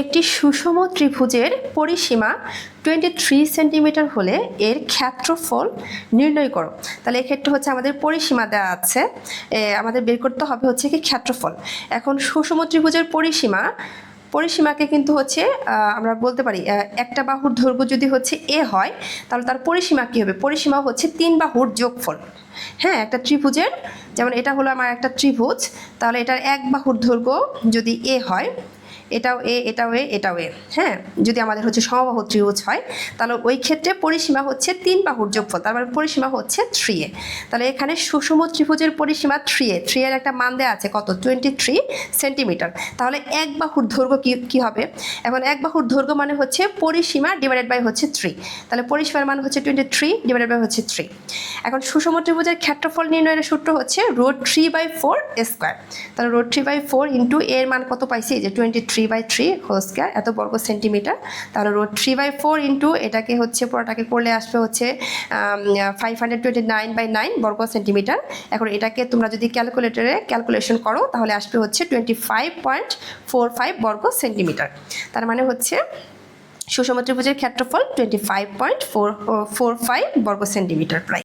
একটি সুষম ত্রিভুজের পরিসীমা টোয়েন্টি থ্রি সেন্টিমিটার হলে এর ক্ষেত্রফল নির্ণয় করো। তাহলে এক্ষেত্রে হচ্ছে আমাদের পরিসীমা দেওয়া আছে। আমাদের বের করতে হবে হচ্ছে কি ক্ষেত্রফল। এখন সুষম ত্রিভুজের পরিসীমা, পরিসীমাকে কিন্তু হচ্ছে আমরা বলতে পারি একটা বাহুর দৈর্ঘ্য যদি হচ্ছে এ হয়, তাহলে তার পরিসীমা কী হবে? পরিসীমা হচ্ছে তিন বাহুর যোগফল। হ্যাঁ একটা ত্রিভুজের, যেমন এটা হলো আমার একটা ত্রিভুজ, তাহলে এটার এক বাহুর দৈর্ঘ্য যদি এ হয় এটাও এ এটাও এ এটাও এ। হ্যাঁ যদি আমাদের হচ্ছে সমবাহু ত্রিভুজ হয়, তাহলে ওই ক্ষেত্রে পরিসীমা হচ্ছে তিন বাহুর যোগফল, তার মানে পরিসীমা হচ্ছে থ্রি এ। তাহলে এখানে সুষম ত্রিভুজের পরিসীমা থ্রি এ থ্রি এর একটা মান দেওয়া আছে কত? টোয়েন্টি থ্রি সেন্টিমিটার তাহলে এক বাহুর দৈর্ঘ্য কী কী হবে? এখন এক বাহুর দৈর্ঘ্য মানে হচ্ছে পরিসীমা ডিভাইডেড বাই হচ্ছে থ্রি তাহলে পরিসীমার মান হচ্ছে টোয়েন্টি থ্রি ডিভাইডেড বাই হচ্ছে থ্রি এখন সুষম ত্রিভুজের ক্ষেত্রফল নির্ণয়ের সূত্র হচ্ছে root three by four square তাহলে root three by four into এর মান কত পাইছি? যে twenty three by three whole square এত বর্গ সেন্টিমিটার তাহলে root three by four into এটাকে হচ্ছে, পুরোটাকে করলে আসবে হচ্ছে five hundred twenty nine by nine বর্গ সেন্টিমিটার এখন এটাকে তোমরা যদি ক্যালকুলেটরে ক্যালকুলেশন করো, তাহলে আসবে হচ্ছে twenty five point four five বর্গ সেন্টিমিটার তার মানে হচ্ছে, সুষম ত্রিভুজের ক্ষেত্রফল twenty five point four four five বর্গ সেন্টিমিটার প্রায়।